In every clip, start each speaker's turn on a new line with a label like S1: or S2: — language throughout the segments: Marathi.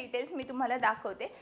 S1: डिटेल्स मी तुम्हाला दाखवते.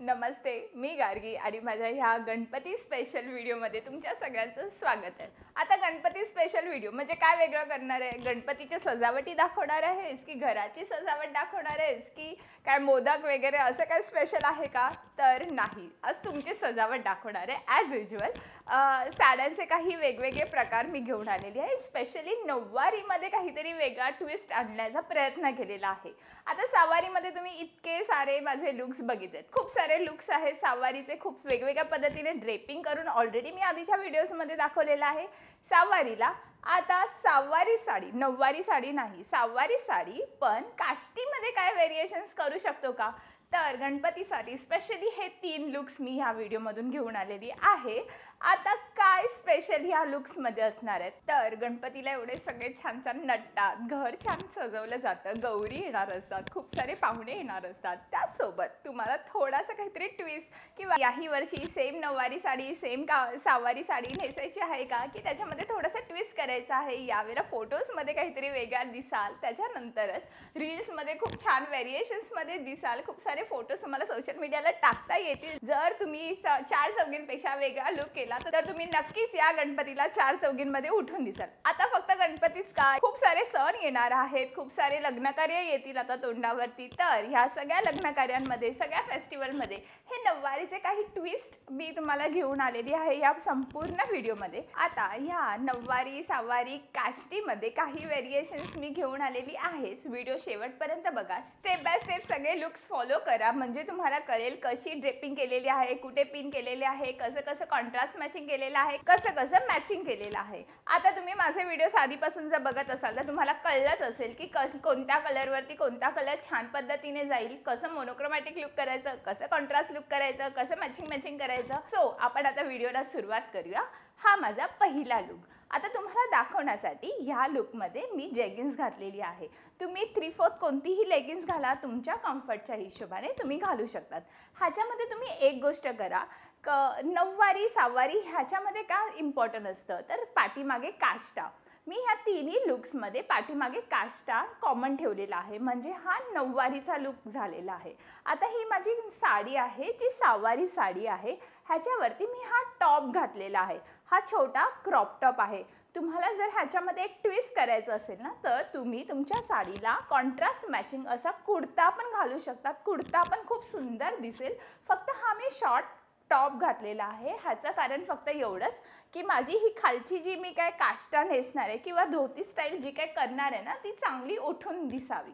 S1: नमस्ते मी गार्गी आणि माझ्या ह्या गणपती स्पेशल व्हिडिओमध्ये तुमच्या सगळ्यांचं स्वागत आहे. आता गणपती स्पेशल व्हिडिओ म्हणजे काय वेगळं करणार आहे? गणपतीच्या सजावटी दाखवणार आहेस की घराची सजावट दाखवणार आहेस की काय मोदक वगैरे असं काय स्पेशल आहे का? तर नाही. आज तुमची सजावट दाखवणार आहे ॲज युजल साड्यांचे काही वेगवेगळे प्रकार मी घेऊन आलेली आहे. स्पेशली नऊवारीमध्ये काहीतरी वेगळा ट्विस्ट आणण्याचा प्रयत्न केलेला आहे. आता सवारीमध्ये तुम्ही इतके सारे माझे लुक्स बघितलेत. खूप सारे लुक्स आहेत. सवारीचे खूप वेगवेगळ्या पद्धतीने ड्रेपिंग करून ऑलरेडी मी आधीच्या व्हिडिओजमध्ये दाखवलेला आहे. सवारीला आता सहावारी साडी नऊवारी साडी नाही सहावारी साडी पण काष्टीमध्ये काय व्हेरिएशन्स करू शकतो का? तर गणपतीसाठी स्पेशली हे तीन लुक्स मी ह्या व्हिडिओमधून घेऊन आलेली आहे. आता काय स्पेशल ह्या लुक्समध्ये असणार आहेत? तर गणपतीला एवढे सगळे छान छान नटतात घर छान सजवलं जातं गौरी येणार असतात खूप सारे पाहुणे येणार असतात. त्यासोबत तुम्हाला थोडासा काहीतरी ट्विस्ट किंवा याही वर्षी सेम नऊवारी साडी सेम का सहावारी साडी नेसायची आहे का? की त्याच्यामध्ये थोडासा ट्विस्ट करायचा आहे. यावेळेला फोटोजमध्ये काहीतरी वेगळा दिसाल. त्याच्यानंतरच रील्समध्ये खूप छान व्हेरिएशन्समध्ये दिसाल. खूप सारे फोटोज तुम्हाला सोशल मीडियाला टाकता येतील. जर तुम्ही च- चार चौघींपेक्षा वेगळा लुक केला तर तुम्ही नक्कीच या गणपतीला चार चौघींमध्ये उठून दिसाल. आता फक्त गणपतीच काय खूप सारे सण येणार आहेत खूप सारे लग्नकार्य येतील आता तोंडावरती. तर ह्या सगळ्या लग्नकार्यांमध्ये सगळ्या फेस्टिवलमध्ये हे नऊवारीचे काही ट्विस्ट मी तुम्हाला घेऊन आलेली आहे या संपूर्ण व्हिडिओमध्ये. आता ह्या नऊवारी सहावारी काष्टीमध्ये काही व्हेरिएशन्स मी घेऊन आलेली आहेच. व्हिडिओ शेवटपर्यंत बघा. स्टेप बाय स्टेप सगळे लुक्स फॉलो करा. म्हणजे तुम्हाला कळेल कशी ड्रेपिंग केलेली आहे कुठे पिन केलेले आहे कसं कसं कॉन्ट्रास्ट मॅचिंग केलेलं आहे कसं कसं मॅचिंग केलेलं आहे. आता तुम्ही माझे व्हिडिओ आधीपासून जर बघत असाल तर तुम्हाला कळलंच असेल की कस कोणत्या कलरवरती कोणता कलर छान पद्धतीने जाईल कसं मोनोक्रोमॅटिक लुक करायचं कसं कॉन्ट्रास्ट लुक करायचं कसं मॅचिंग मॅचिंग करायचं. सो आपण आता व्हिडिओला सुरुवात करूया. हा माझा पहिला लुक आता तुम्हाला दाखवण्यासाठी ह्या लुकमध्ये मी जेगिन्स घातलेली आहे. तुम्ही थ्री फोर्थ कोणतीही लेगिन्स घाला तुमच्या कम्फर्टच्या हिशोबाने तुम्ही घालू शकतात. ह्याच्यामध्ये तुम्ही एक गोष्ट करा क नऊवारी सहावारी ह्याच्यामध्ये का इम्पॉर्टंट असतं? तर पाठीमागे काष्टा. मी ह्या तिन्ही लुक्समध्ये पाठीमागे काष्टा कॉमन ठेवलेला आहे. म्हणजे हा नऊवारीचा लुक झालेला आहे. आता ही माझी साडी आहे जी सहावारी साडी आहे ह्याच्यावरती मी हा टॉप घातलेला आहे. हा छोटा क्रॉप टॉप आहे. तुम्हाला जर ह्याच्यामध्ये एक ट्विस्ट करायचं असेल ना तर तुम्ही तुमच्या साडीला कॉन्ट्रास्ट मॅचिंग असा कुर्ता पण घालू शकतात. कुर्ता पण खूप सुंदर दिसेल. फक्त हा मी शॉर्ट टॉप घातलेला आहे. ह्याचं कारण फक्त एवढंच की माझी ही खालची जी मी काय काष्टा नेसणार आहे किंवा धोती स्टाईल जी काय करणार आहे ना ती चांगली उठून दिसावी.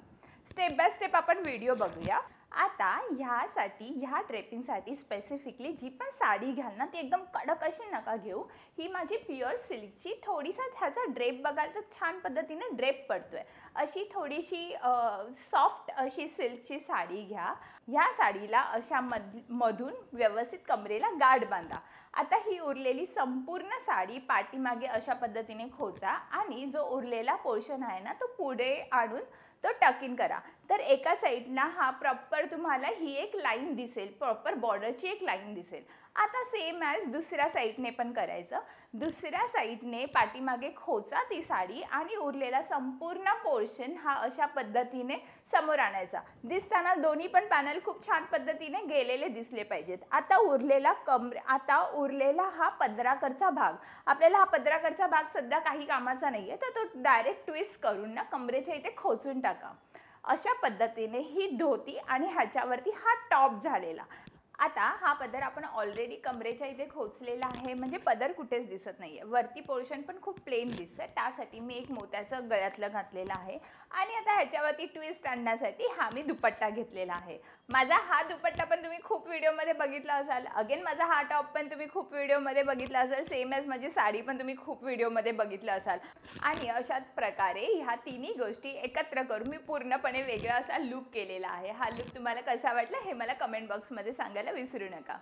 S1: स्टेप बाय स्टेप आपण व्हिडिओ बघूया. आता ह्यासाठी ह्या ड्रेपिंगसाठी स्पेसिफिकली जी पण साडी घ्याल ना ती एकदम कडक अशी नका घेऊ. ही माझी प्युअर सिल्कची. थोडीसा ह्याचा ड्रेप बघाल तर छान पद्धतीने ड्रेप पडतोय. अशी थोडीशी सॉफ्ट अशी सिल्कची साडी घ्या. ह्या साडीला अशा मध मधून व्यवस्थित कमरेला गाठ बांधा. आता ही उरलेली संपूर्ण साडी पाठीमागे अशा पद्धतीने खोचा आणि जो उरलेला पोर्शन आहे ना तो पुढे आणून तो टक इन करा. तर एका साईडला हा प्रॉपर तुम्हाला ही एक लाईन दिसेल. प्रॉपर बॉर्डरची एक लाईन दिसेल. आता सेम ॲज दुसऱ्या साईडने पण करायचं. दुसऱ्या साईडने पाठीमागे खोचा ती साडी आणि उरलेला संपूर्ण पोर्शन हा अशा पद्धतीने समोर आणायचा. दिसताना दोन्ही पण पॅनल खूप छान पद्धतीने गेलेले दिसले पाहिजेत. आता उरलेला कमरे आता उरलेला हा पदराकडचा भाग. आपल्याला हा पदराकडचा भाग सध्या काही कामाचा नाही आहे तर तो डायरेक्ट ट्विस्ट करून ना कमरेच्या इथे खोचून टाका. अशा पद्धतीने ही धोती आणि ह्याच्यावरती हा टॉप झालेला. आता हा पदर आपण ऑलरेडी कमरेच्या इथे खोचलेला आहे. म्हणजे पदर कुठेच दिसत नाही आहे वरती पोर्शन पण खूप प्लेन दिसतं त्यासाठी मी एक मोत्याचं गळ्यातलं घातलेलं आहे. आणि आता ह्याच्यावरती ट्विस्ट आणण्यासाठी हा मी दुपट्टा घेतलेला आहे. माझा हा दुपट्टा पण तुम्ही खूप व्हिडिओमध्ये बघितला असाल. अगेन माझा हा टॉप पण तुम्ही खूप व्हिडिओमध्ये बघितला असाल. सेम एज माझी साडी पण तुम्ही खूप व्हिडिओमध्ये बघितलं असाल. आणि अशाच प्रकारे ह्या तिन्ही गोष्टी एकत्र करून मी पूर्णपणे वेगळा असा लुक केलेला आहे. हा लुक तुम्हाला कसा वाटला हे मला कमेंट बॉक्समध्ये सांगायला विसरू नका.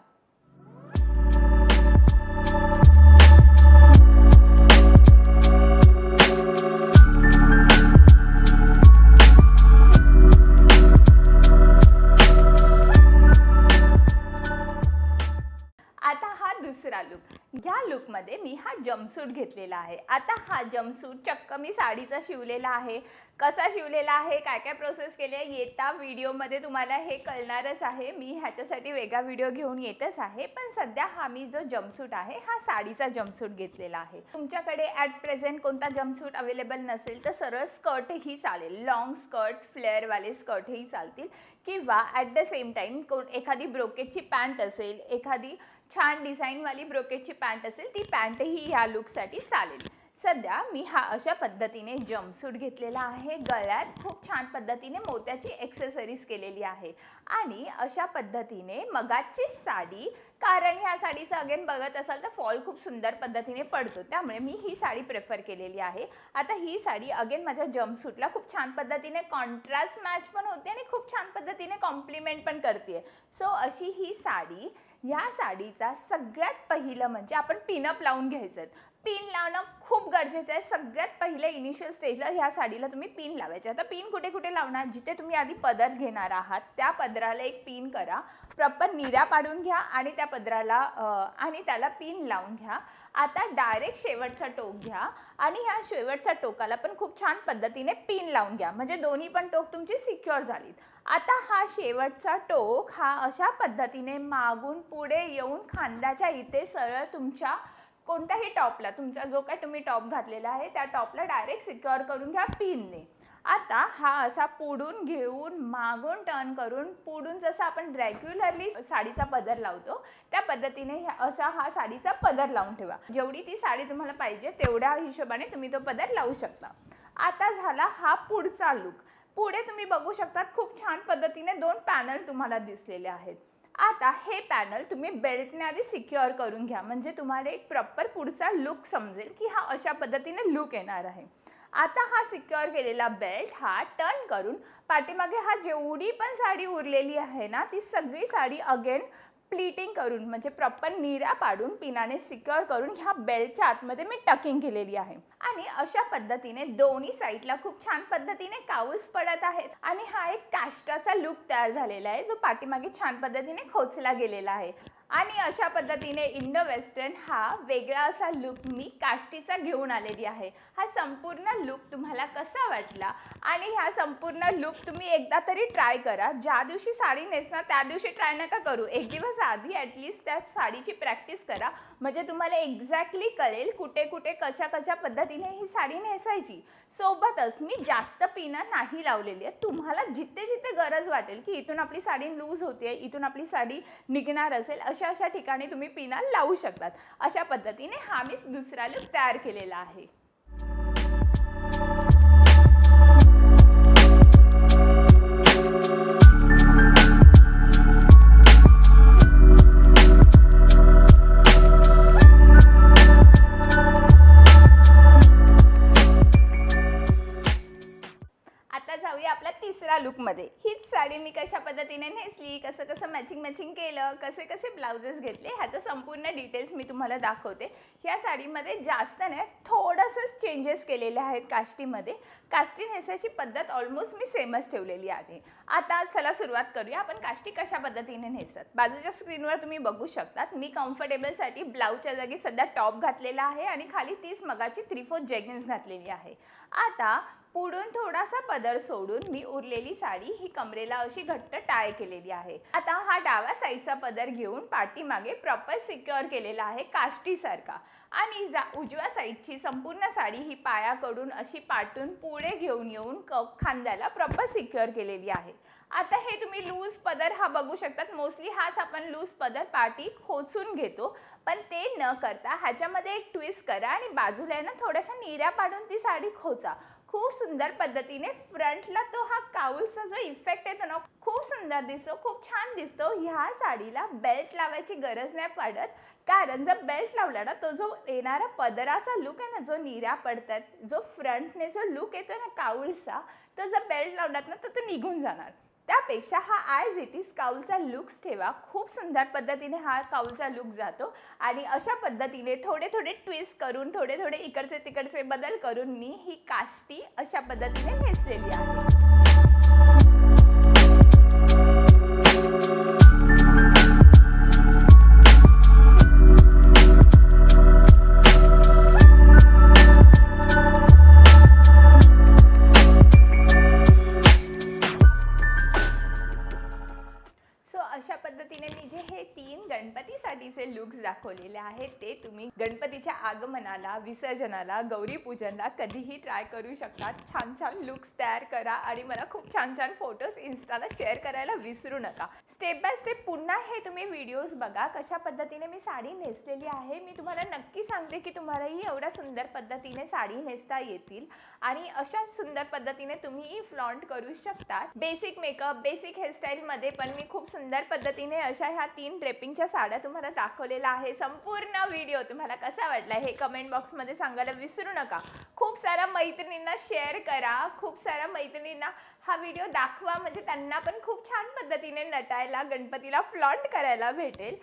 S1: लुकमध्ये मी हा जमसूट घेतलेला आहे. आता हा जमसूट चक्क मी साडीचा शिवलेला आहे. कसा शिवलेला आहे? काय काय प्रोसेस केली आहे? येता व्हिडिओमध्ये तुम्हाला हे कळणारच आहे. मी ह्याच्यासाठी वेगळा व्हिडिओ घेऊन येतच आहे. पण सध्या हा मी जो जमसूट आहे हा साडीचा जमसूट घेतलेला आहे. तुमच्याकडे ॲट प्रेझेंट कोणता जमसूट अवेलेबल नसेल तर सरळ स्कर्टही चालेल. लॉंग स्कर्ट फ्लेअरवाले स्कर्टही चालतील. किंवा ॲट द सेम टाईम कोण एखादी ब्रोकेटची पॅन्ट असेल एखादी छान डिझाईनवाली ब्रोकेटची पॅन्ट असेल ती पॅन्टही ह्या लुकसाठी चालेल. सध्या मी हा अशा पद्धतीने जम्पसूट घेतलेला आहे. गळ्यात खूप छान पद्धतीने मोत्याची एक्सेसरीज केलेली आहे. आणि अशा पद्धतीने मगाची साडी कारण ह्या साडीचं अगेन बघत असाल तर फॉल खूप सुंदर पद्धतीने पडतो. त्यामुळे मी ही साडी प्रेफर केलेली आहे. आता ही साडी अगेन माझ्या जम्पसूटला खूप छान पद्धतीने कॉन्ट्रास्ट मॅच पण होते आणि खूप छान पद्धतीने कॉम्प्लिमेंट पण करते सो अशी ही साडी ह्या साडीचा सगळ्यात पहिलं म्हणजे आपण पिनअप लावून घ्यायचं. पिन लावणं खूप गरजेचं आहे. सगळ्यात पहिलं इनिशियल स्टेजला ह्या साडीला तुम्ही पिन लावायचे. आता पिन कुठे कुठे लावणार? जिथे तुम्ही आधी पदर घेणार आहात त्या पदराला एक पिन करा. प्रॉपर निऱ्या पाडून घ्या आणि त्या पदराला आणि त्याला पिन लावून घ्या. आता डायरेक्ट शेवटचा टोक घ्या आणि ह्या शेवटच्या टोकाला पण खूप छान पद्धतीने पिन लावून घ्या. म्हणजे दोन्ही पण टोक तुमची सिक्युअर झालीत. आता हा शेवटचा टोक हा अशा पद्धतीने मागून पुढे येऊन खांद्याच्या इथे सरळ तुमच्या कोणत्याही टॉपला तुमचा जो काय तुम्ही टॉप घातलेला आहे त्या टॉपला डायरेक्ट सिक्युअर करून घ्या पिनने. आता हा असा पुढून घेऊन मागून टर्न करून पुढून जसं आपण रेग्युलरली साडीचा पदर लावतो त्या पद्धतीने ह्या- असा हा साडीचा पदर लावून ठेवा. जेवढी ती साडी तुम्हाला पाहिजे तेवढ्या हिशोबाने तुम्ही तो पदर लावू शकता. आता झाला हा पुढचा लुक पुढे तुम्ही बघू शकता खूप छान पद्धतीने दोन पॅनल तुम्हाला दिसलेले आहेत. आता हे पॅनल तुम्ही बेल्टने आधी सिक्युअर करून घ्या. म्हणजे तुम्हाला एक प्रॉपर पुढचा लुक समजेल की हा अशा पद्धतीने लुक येणार आहे. आता हा सिक्युअर केलेला बेल्ट हा टर्न करून पाठीमागे हा जेवढी पण साडी उरलेली आहे ना ती सगळी साडी अगेन प्लीटिंग करून म्हणजे प्रॉपर निऱ्या पाडून पिनाने सिक्युअर करून ह्या बेल्टच्या आतमध्ये मी टकिंग केलेली आहे. आणि अशा पद्धतीने दोन्ही साईडला खूप छान पद्धतीने काऊस पडत आहेत. आणि हा एक काष्टाचा लुक तयार झालेला आहे जो पाठीमागे छान पद्धतीने खोचला गेलेला आहे. आणि अशा पद्धतीने इंडो वेस्टर्न हा वेगळा असा लुक मी काष्टीचा घेऊन आलेली आहे. हा संपूर्ण लुक तुम्हाला कसा वाटला? आणि हा संपूर्ण लुक तुम्ही एकदा तरी ट्राय करा. ज्या दिवशी साडी नेसणार त्या दिवशी ट्राय नका करू. एक दिवस आधी ॲटलिस्ट त्या साडीची प्रॅक्टिस करा. म्हणजे तुम्हाला एक्झॅक्टली कळेल कुठे कुठे कशा कशा पद्धतीने ही साडी नेसायची. सोबतच मी जास्त पिनं नाही लावलेली आहे तुम्हाला जिथे जिथे गरज वाटेल की इथून आपली साडी लूज होते इथून आपली साडी निघणार असेल अशी अशा ठिकाणी तुम्ही पिना लावू शकतात. अशा पद्धतीने हा मी दुसरा लुक तयार केलेला आहे. जाऊया आपल्या तिसऱ्या लुकमध्ये हीच साडी मी कशा पद्धतीने नेसली कसं कसं मॅचिंग मॅचिंग केलं कसे कसे ब्लाउजेस घेतले ह्याचं संपूर्ण डिटेल्स मी तुम्हाला दाखवते. ह्या साडीमध्ये जास्त नाही थोडंसंच चेंजेस केलेले आहेत काष्टीमध्ये. काष्टी नेसायची पद्धत ऑलमोस्ट मी सेमच ठेवलेली आहे. आता चला सुरुवात करूया. आपण काष्टी कशा पद्धतीने नेसत? बाजूच्या स्क्रीनवर तुम्ही बघू शकतात. मी कम्फर्टेबलसाठी ब्लाऊजच्या जागी सध्या टॉप घातलेला आहे आणि खाली तीस मगाची थ्री फोर जेगिन्स घातलेली आहे. आता पुढून थोडासा पदर सोडून मी उरलेली साडी ही कमरेला अशी घट्ट टाय केलेली आहे. आता हा डाव्या साईडचा पदर घेऊन पाठीमागे प्रॉपर सिक्युअर केलेला आहे काष्टीसारखा आणि जा उजव्या साईडची संपूर्ण साडी ही पायाकडून अशी पाटून पुढे घेऊन येऊन क खांद्याला प्रॉपर सिक्युअर केलेली आहे. आता हे तुम्ही लूज पदर हा बघू शकतात. मोस्टली हाच आपण लूज पदर पाठी खोचून घेतो. पण ते न करता ह्याच्यामध्ये एक ट्विस्ट करा आणि बाजूला आहे ना थोड्याशा निऱ्या पाडून ती साडी खोचा. खूप सुंदर पद्धतीने फ्रंटला तो हा काउलचा जो इफेक्ट येतो ना खूप सुंदर दिसतो खूप छान दिसतो. ह्या साडीला बेल्ट लावायची गरज नाही पडत. कारण जर बेल्ट लावला ना तो जो येणारा पदराचा लुक आहे ना जो निऱ्या पडतात जो फ्रंटने जो लुक येतो ना काउलचा तो जर बेल्ट लावलात ना तर तो निघून जाणार. त्यापेक्षा हा आयज इट इज काऊलचा लुक्स ठेवा. खूप सुंदर पद्धतीने हा काऊलचा लुक जातो. आणि अशा पद्धतीने थोडे थोडे ट्विस्ट करून थोडे थोडे इकडचे तिकडचे बदल करून मी ही काष्टी अशा पद्धतीने नेसलेली आहे. तिथे मी जे हे तीन गणपतीसाठीचे लुक्स दाखवलेले आहेत ते तुम्ही गणपतीच्या आगमनाला विसर्जनाला गौरीपूजनला कधीही ट्राय करू शकता छान छान लुक्स तयार करा आणि मला खूप छान छान फोटोज इन्स्टाला शेअर करायला विसरू नका. स्टेप बाय स्टेप पुन्हा हे तुम्ही व्हिडिओज बघा कशा पद्धतीने मी साडी नेसलेली आहे. मी तुम्हाला नक्की सांगते की तुम्हालाही एवढ्या सुंदर पद्धतीने साडी नेसता येतील आणि अशा सुंदर पद्धतीने तुम्ही फ्लॉन्ट करू शकता बेसिक मेकअप बेसिक हेअरस्टाईलमध्ये पण मी खूप सुंदर पद्धतीने अशा ह्या तीन ड्रेपिंगच्या साड्या तुम्हाला दाखवलेल्या आहे संपूर्ण व्हिडिओ तुम्हाला कसा वाटला हे कमेंट बॉक्समध्ये सांगायला विसरू नका. खूप साऱ्या मैत्रिणींना शेअर करा. खूप साऱ्या मैत्रिणींना हा व्हिडिओ दाखवा. म्हणजे त्यांना पण खूप छान पद्धतीने नटायला गणपतीला फ्लॉन्ट करायला भेटेल.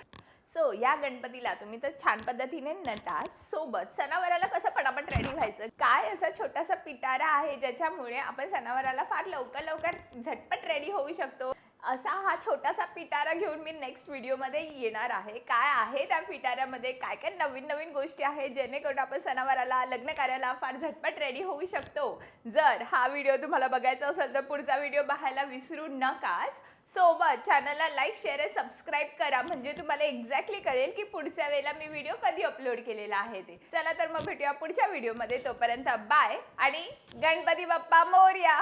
S1: सो या गणपतीला तुम्ही तर छान पद्धतीने नटा. सोबत सणावाराला कसं पटापट रेडी व्हायचं? काय असा छोटासा पिटारा आहे ज्याच्यामुळे आपण सणावाराला फार लवकर लवकर झटपट रेडी होऊ शकतो? असा हा छोटासा पिटारा घेऊन मी नेक्स्ट व्हिडिओमध्ये येणार आहे. काय आहे त्या पिटाऱ्यामध्ये? काय काय नवीन नवीन गोष्टी आहेत जेणेकरून आपण सणावाराला लग्नकार्याला फार झटपट रेडी होऊ शकतो. जर हा व्हिडिओ तुम्हाला बघायचा असेल तर पुढचा व्हिडिओ पाहायला विसरू नकाच. सोबत चॅनलला लाईक शेअर आणि सबस्क्राईब करा. म्हणजे तुम्हाला एक्झॅक्टली कळेल की पुढच्या वेळेला मी व्हिडिओ कधी अपलोड केलेला आहे ते. चला तर मग भेटूया पुढच्या व्हिडिओमध्ये तोपर्यंत बाय आणि गणपती बाप्पा मोर्या!